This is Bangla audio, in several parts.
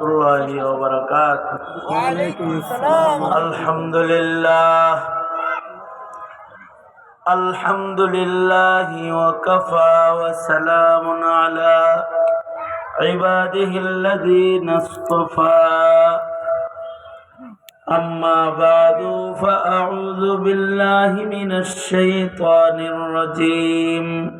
الله وبركاته. وعليكم السلام. الحمد لله الحمد لله وكفى وسلام على عباده الذين اصطفى. أما بعد فأعوذ بالله من الشيطان الرجيم.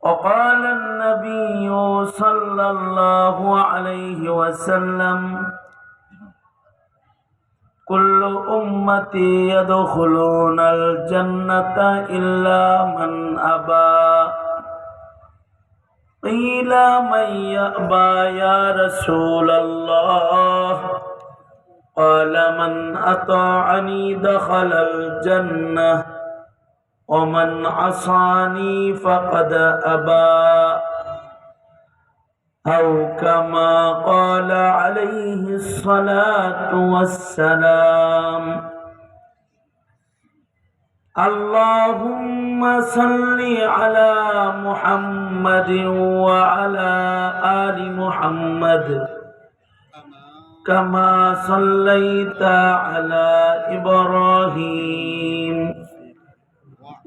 وقال النبي صلى الله عليه وسلم كل أمتي يدخلون الجنة إلا من أبى قيل من يأبى يا رسول الله قال من أطاعني دخل الجنة ومن عصاني فقد أبى. أو كما قال عليه الصلاة والسلام اللهم صل على محمد وعلى آل محمد كما صليت على إبراهيم.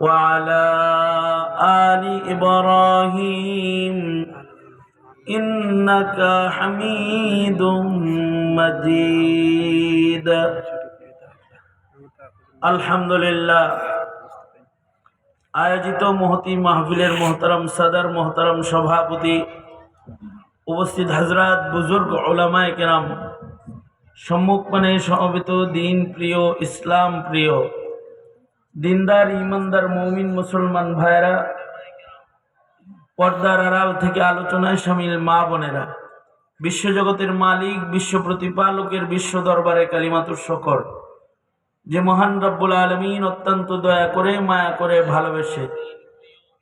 وعلى آل إبراهيم إنك حميد مجيد الحمد لله আয়োজিত মহতি মাহফিলের মোহতারাম সাদার মোহতারাম সভাপতি উপস্থিত হাজরাত বুজুর্গ ওলামায় কেরাম সম্মুখপানে সমবেত দিন প্রিয় ইসলাম প্রিয় দিনদার, ইমানদার, মৌমিন, মুসলমান ভাইয়েরা, পর্দার আড়াল থেকে আলোচনায় সামিল মা বোনেরা, বিশ্বজগতের মালিক, বিশ্ব প্রতিপালকের বিশ্ব দরবারে কালিমাতুর শকর, যে মহান রব্বুল আলমিন অত্যন্ত দয়া করে, মায়া করে ভালোবেসে,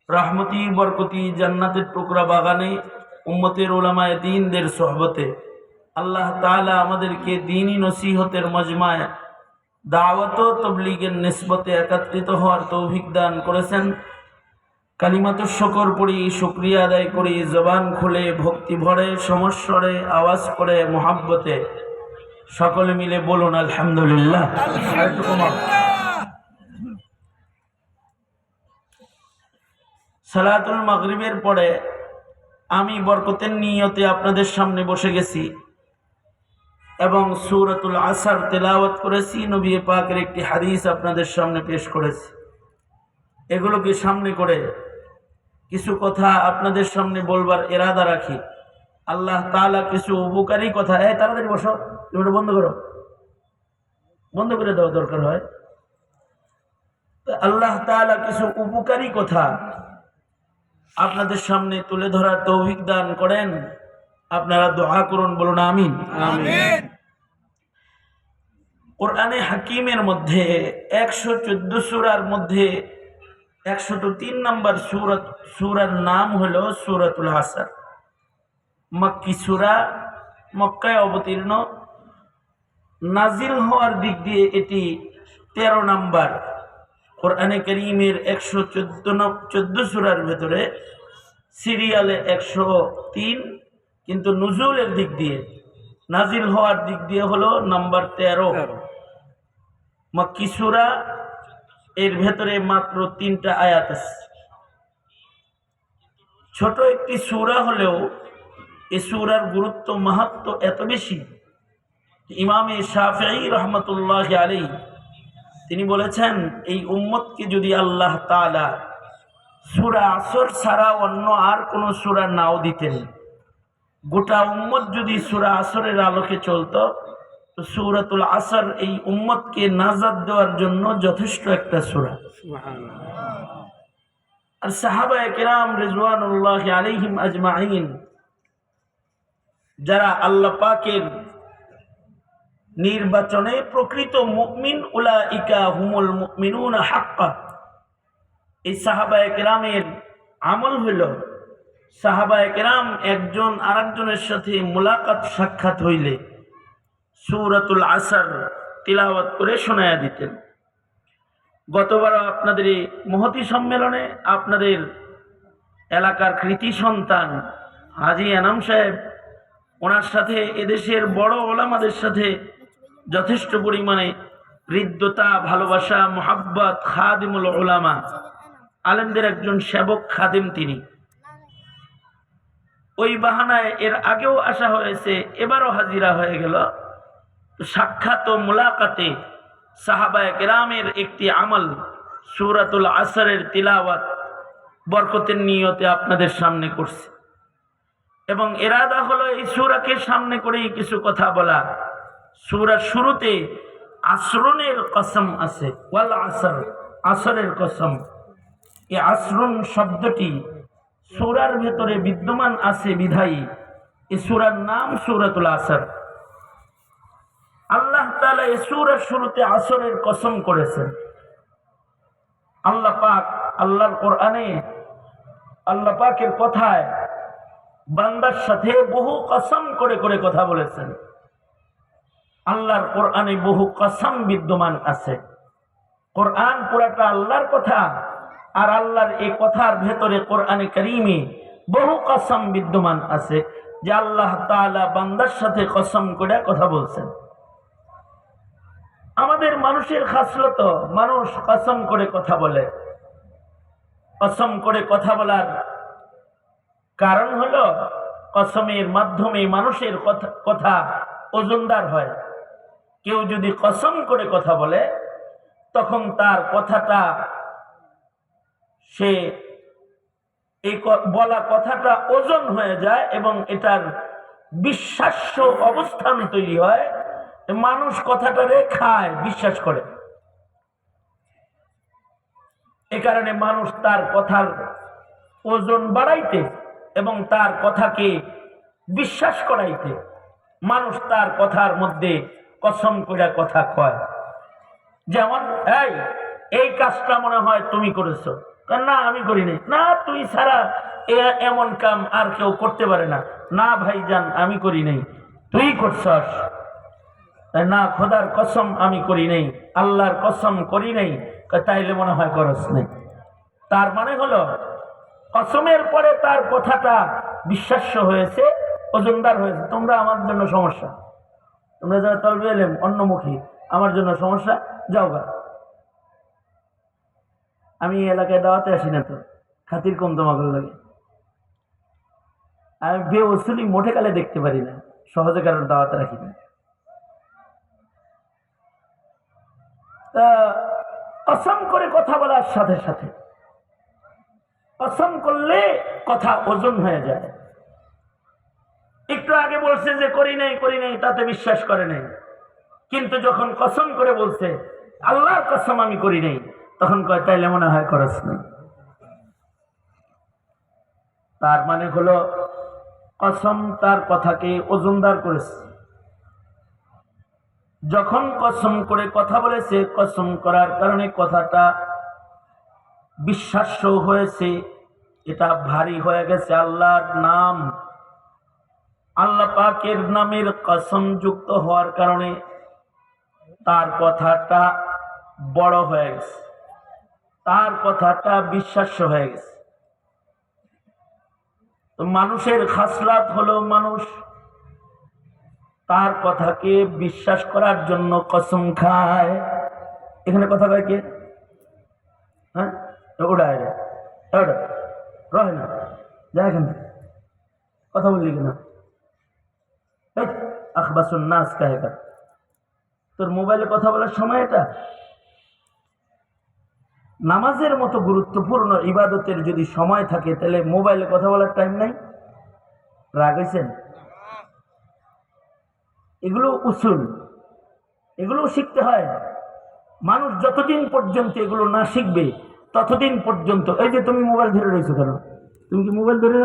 রহমতি, বরকতি, জান্নাতের টুকরা বাগানে, উম্মতের ওলামায় দিনদের সহবতে, আল্লাহ তাআলা আমাদেরকে দিনই নসিহতের মজমায় দাওয়াত তবলিগের নিসবতে একত্রিত হওয়ার তৌফিক দান করেছেন কালিমাতুর শকর পড়ি, শুক্রিয়া আদায় করি, জবান খুলে, ভক্তি ভরে, সমস্বরে, আওয়াজ করে, মোহাব্বতে সকলে মিলে বলুন, আলহামদুলিল্লাহ। সালাতুল মাগরিবের পরে আমি বরকতের নিয়তে আপনাদের সামনে বসে গেছি এবং সুরতুল আসার তেলাওয়াত করেছি, নবী পাকের একটি হাদিস আপনাদের সামনে পেশ করেছি। এগুলোকে সামনে করে কিছু কথা আপনাদের সামনে বলবার এরাদা রাখি। আল্লাহ তাআলা কিছু উপকারী কথা, এই তাড়াতাড়ি বসো তুমি বন্ধ করো। বন্ধ করে দেওয়া দরকার হয়। আল্লাহ তাআলা কিছু উপকারী কথা আপনাদের সামনে তুলে ধরার তৌফিক দান করেন। আপনারা দোয়া করুন বলুন আমিন। আমিন। কোরআনে হাকিমের মধ্যে একশো চোদ্দ সুরার মধ্যে একশত তিন নম্বর সুরত সুরার নাম হলো সুরাতুল হাসার। মক্কি সুরা মক্কায় অবতীর্ণ নাজিল হওয়ার দিক দিয়ে এটি তেরো নাম্বার। কোরআনে করিমের একশো চোদ্দ চোদ্দ সুরার ভেতরে সিরিয়ালে একশো তিন কিন্তু নুজুলের দিক দিয়ে নাজিল হওয়ার দিক দিয়ে হলো নাম্বার তেরো। মক্কি সুরা এর ভেতরে মাত্র তিনটা আয়াত আছে। ছোট একটি সুরা হলেও এ সুরার গুরুত্ব মাহাত্ম এত বেশি ইমামে শাফি রহমতুল্লাহ আলী তিনি বলেছেন এই উম্মতকে যদি আল্লাহ তাআলা সুরা আসর ছাড়া অন্য আর কোনো সুরা নাও দিতেন। গোটা উম্মত যদি সুরা আসরের আলোকে চলতো তো সূরাতুল আসর এই উম্মতকে নাজাদ দেওয়ার জন্য যথেষ্ট একটা সুরা। আর সাহাবা কেরাম রিজওয়ানুল্লাহ আলাইহিম আজমাহিন যারা আল্লাহ পাকের নির্বাচনে প্রকৃত মুমিন উলাইকা হুমুল মুমিনুন হাক্কা। এই সাহাবা কেরামের আমল হইল সাহাবা কেরাম একজন আরেকজনের সাথে মোলাকাত সাক্ষাৎ হইলে সূরাতুল আসর তিলাওয়াত করে শোনায়া দিতেন। গতবারও আপনাদের এই মহতি সম্মেলনে আপনাদের এলাকার কৃতি সন্তান হাজি আনাম সাহেব, ওনার সাথে এদেশের বড় ওলামাদের সাথে যথেষ্ট পরিমাণে হৃদ্যতা, ভালোবাসা, মোহাব্বত খাদিমুল ওলামা আলেমদের একজন সেবক খাদিম তিনি। ওই বাহানায় এর আগেও আসা হয়েছে, এবারও হাজিরা হয়ে গেল। সাক্ষাৎ ও মোলাকাতে সাহাবায় কেরামের একটি আমল, সুরাতুল আসরের তিলাওয়াত বরকতের নিয়তে আপনাদের সামনে করছে। এবং এরাদা হলো এই সুরাকে সামনে করেই কিছু কথা বলা। সুরার শুরুতে আশ্রনের কসম আছে, ওয়াল আসর, আসরের কসম। এই আশ্রন শব্দটি সুরার ভেতরে বিদ্যমান আছে বিধায়ী। এই সুরার নাম সুরাতুল আসর। আল্লাহ তাআলা এই সূরার শুরুতে আসরের কসম করেছেন। আল্লাহ পাক আল্লাহর কোরআনে আল্লাহ পাকের কথায় বান্দার সাথে বহু কসম করে করে কথা বলেছেন। আল্লাহর কোরআনে বহু কসম বিদ্যমান আছে। কোরআন পুরাটা আল্লাহর কথা আর আল্লাহর এই কথার ভেতরে কোরআনে করিমে বহু কসম বিদ্যমান আছে যে আল্লাহ তাআলা বান্দার সাথে কসম করে কথা বলছেন। আমাদের মানুষের খাসলত, মানুষ কসম করে কথা বলে। কসম করে কথা বলার কারণ হলো কসমের মাধ্যমে মানুষের কথা কথা ওজনদার হয়। কেউ যদি কসম করে কথা বলে, তখন তার কথাটা সে এই বলা কথাটা ওজন হয়ে যায় এবং এটার বিশ্বাস্য অবস্থান তৈরি হয় মানুষ কথাটারে খায় বিশ্বাস করে। এ কারণে মানুষ তার কথার ওজন বাড়াইতে এবং তার কথাকে বিশ্বাস করাইতে মানুষ তার কথার মধ্যে কসম করে কথা কয়। যেমন, এই এই কাজটা মনে হয় তুমি করেছ। না, আমি করি নাই না, তুই ছাড়া এমন কাম আর কেউ করতে পারে না। না ভাই যান আমি করি নাই। তুই করছস। না, খোদার কসম আমি করি নাই। আল্লাহর কসম করি নাই। তাইলে মনে হয় করস নেই। তার মানে হলো, কসমের পরে তার কথাটা বিশ্বাস্য হয়েছে ওজনদার হয়েছে। তোমরা আমার জন্য সমস্যা। তোমরা যারা তলবে এলেম অন্যমুখী, আমার জন্য সমস্যা, যাও আমি এই এলাকায় দাওয়াতে আসি না তো, খাতির কম তোমাকে লাগে। আমি বে ওসুলি মোটে কালে দেখতে পারি না, সহজে কারোর দাওয়াতে রাখি না। অসম করে কথা বলার সাথে সাথে, অসম করলে কথা ওজন হয়ে যায়। একটু আগে বলছে যে, করি নাই করি নাই, তাতে বিশ্বাস করে নাই। কিন্তু যখন কসম করে বলছে, আল্লাহর কসম আমি করি নাই। তখন কয়, তাইলে মনে হয় করস নাই। তার মানে হলো, কসম তার কথাকে ওজনদার করেছে। যখন কসম করে কথা বলেছে, কসম করার কারণে কথাটা বিশ্বাস্য হয়েছে, এটা ভারী হয়ে গেছে আল্লাহর নাম। আল্লাহ পাকের নামের কসম যুক্ত হওয়ার কারণে তার কথাটা বড় হয়ে গেছে। তার কথাটা বিশ্বাস্য হয়ে গেছে। তো মানুষের খাসলাত হলো মানুষ তার কথাকে বিশ্বাস করার জন্য কসম খায়। এখানে কথা কয় কে? হ্যাঁ? ওটা রহে না। যা এখান। কথা বললি কেনা? আখবাসুন নাস কাহেকা তোর মোবাইলে কথা বলার সময় এটা? নামাজের মতো গুরুত্বপূর্ণ ইবাদতের যদি সময় থাকে, তাহলে মোবাইলে কথা বলার টাইম নাই? রাগ হয়েছেন এগুলো উসুল। এগুলো শিখতে হয়। মানুষ যতদিন পর্যন্ত এগুলো না শিখবে, ততদিন পর্যন্ত, এই যে তুমি মোবাইল ধরে রয়েছো কেন? তুমি কি মোবাইল ধরে